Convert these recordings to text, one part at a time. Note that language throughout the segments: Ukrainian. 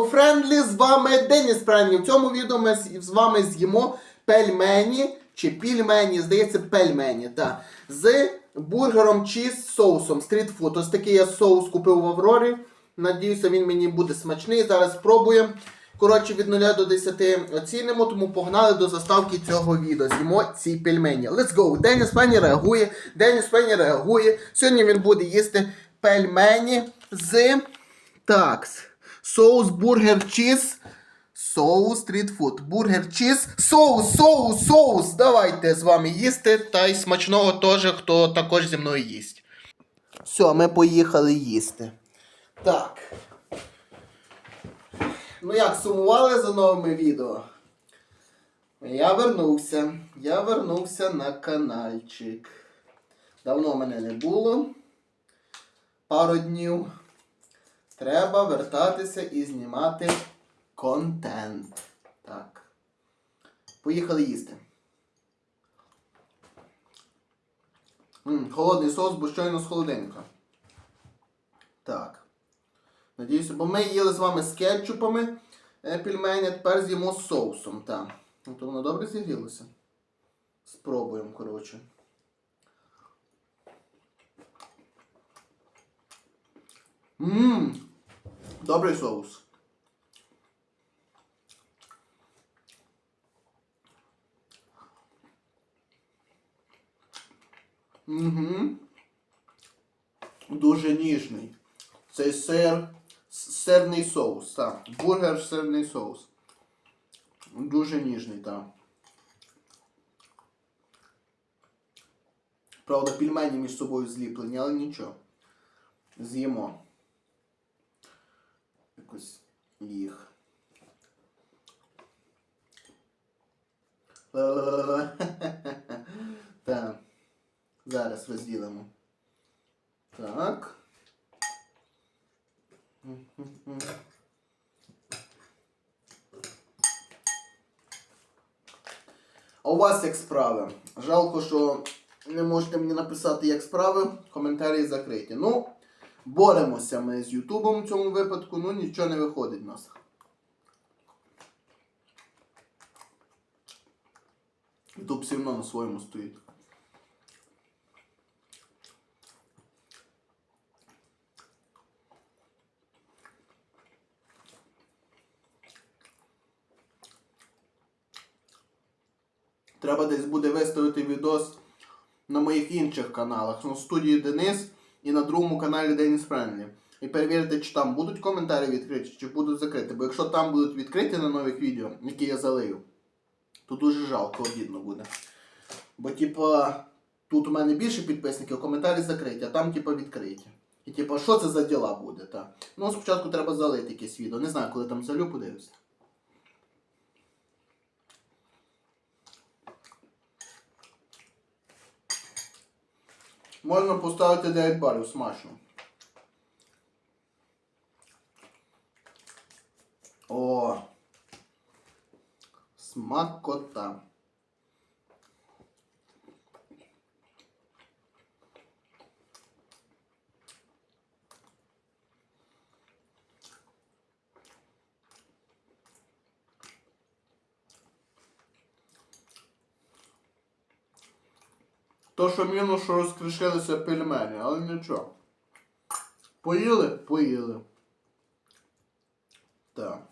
Hello Friendly, з вами Деніс Френдлі. В цьому відео ми з з вами з'їмо пельмені чи пільмені, здається, пельмені, та, з бургером чіз соусом стрітфуд. Ось такий я соус купив в Аврорі. Надіюся, він мені буде смачний. Зараз спробуємо. Коротше, від 0 до 10 оцінимо, тому погнали до заставки цього відео. З'їмо ці пельмені. Let's go! Деніс Пенні реагує. Деніс Пенні реагує. Сьогодні він буде їсти пельмені з такс. Соус бургер чіз. Соус стрітфуд. Бургер чіз. Соус, соус, соус. Давайте з вами їсти. Та й смачного теж, хто також зі мною їсть. Все, ми поїхали їсти. Так. Ну як, сумували за новими відео? Я вернувся. Я вернувся на каналчик. Давно мене не було. Пару днів. Треба вертатися і знімати контент. Так. Поїхали їсти. М, холодний соус, бо щойно з холодильника. Так. Надіюся, бо ми їли з вами з кетчупами е, пельмені, а тепер з'їмо з соусом. Так. Ну, то воно добре зігрілося. Спробуємо, коротше. Ммм. Добрий соус. Угу. Дуже ніжний. Цей сир, сирний соус, так. Бургер сирний соус. Дуже ніжний, так. Правда, пельмені між собою зліплені, але нічого. З'їмо. Якось їх. Так. Зараз розділимо. Так. А у вас як справи? Жалко, що не можете мені написати, як справи. Коментарі закриті. Ну, боремося ми з Ютубом в цьому випадку, ну нічого не виходить в нас. Ютуб все одно на своєму стоїть. Треба десь буде виставити відос на моїх інших каналах. На студії Денис і на другому каналі Деніс Френлі. І перевірити, чи там будуть коментарі відкриті, чи будуть закриті. Бо якщо там будуть відкриті на нових відео, які я залию, то дуже жалко, обідно буде. Бо, типа, тут у мене більше підписників, коментарі закриті, а там, типа, відкриті. І типа, що це за діла буде, так? Ну, спочатку треба залити якесь відео. Не знаю, коли там залю, подивлюся. Можна поставити 9 балів смачно. О! Смакота. То, що мінус, що розкришилися пельмені, але нічого. Поїли? Поїли. Так.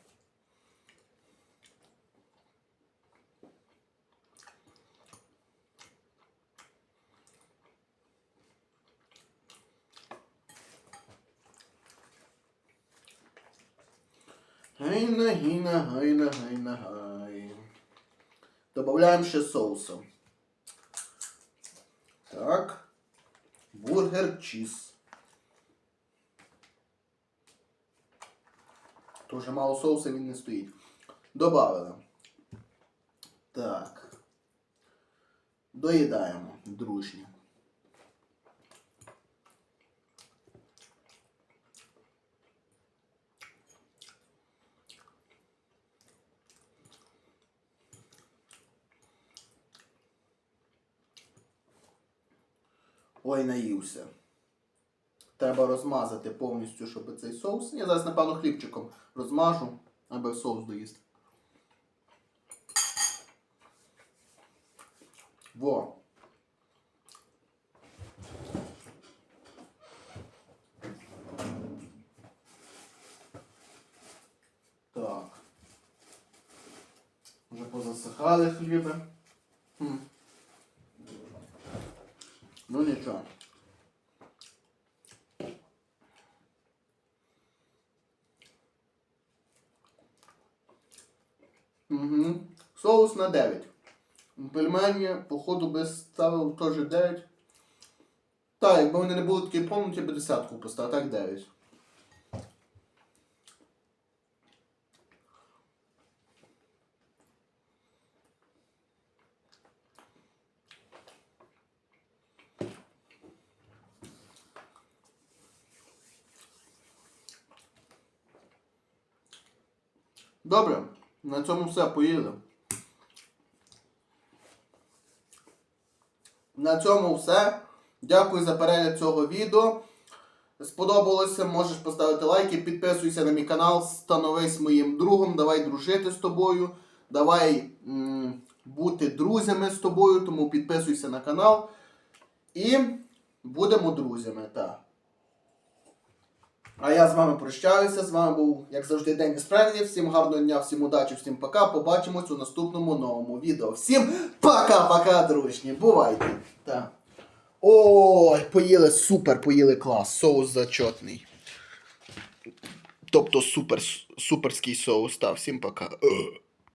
Гайна, гіна, гайна, гайна, гай. Добавляємо ще соусу. Так. Бургер чіз. Тоже мало соуса він не стоїть. Добавили. Так. Доїдаємо, дружні. Ой, наївся. треба розмазати повністю, щоб цей соус. Я зараз, напевно, хлібчиком розмажу, аби соус доїсти. Во. Так. Вже позасихали хліби. Хм. Ну нічого. Угу. Соус на 9. Пельмені, походу, би ставив теж 9. Так, якби вони не були такі повні, я би десятку поставив, так 9. Добре, на цьому все поїли. На цьому все. Дякую за перегляд цього відео. Сподобалося, можеш поставити лайки, підписуйся на мій канал, становись моїм другом, давай дружити з тобою, давай м, бути друзями з тобою, тому підписуйся на канал. І будемо друзями. Так. А я з вами прощаюся. З вами був, як завжди, День Справді. Всім гарного дня, всім удачі, всім пока. Побачимось у наступному новому відео. Всім пока-пока, дружні. Бувайте. Так. Ой, поїли супер, поїли клас. Соус зачетний. Тобто супер, суперський соус. Та, всім пока. Е.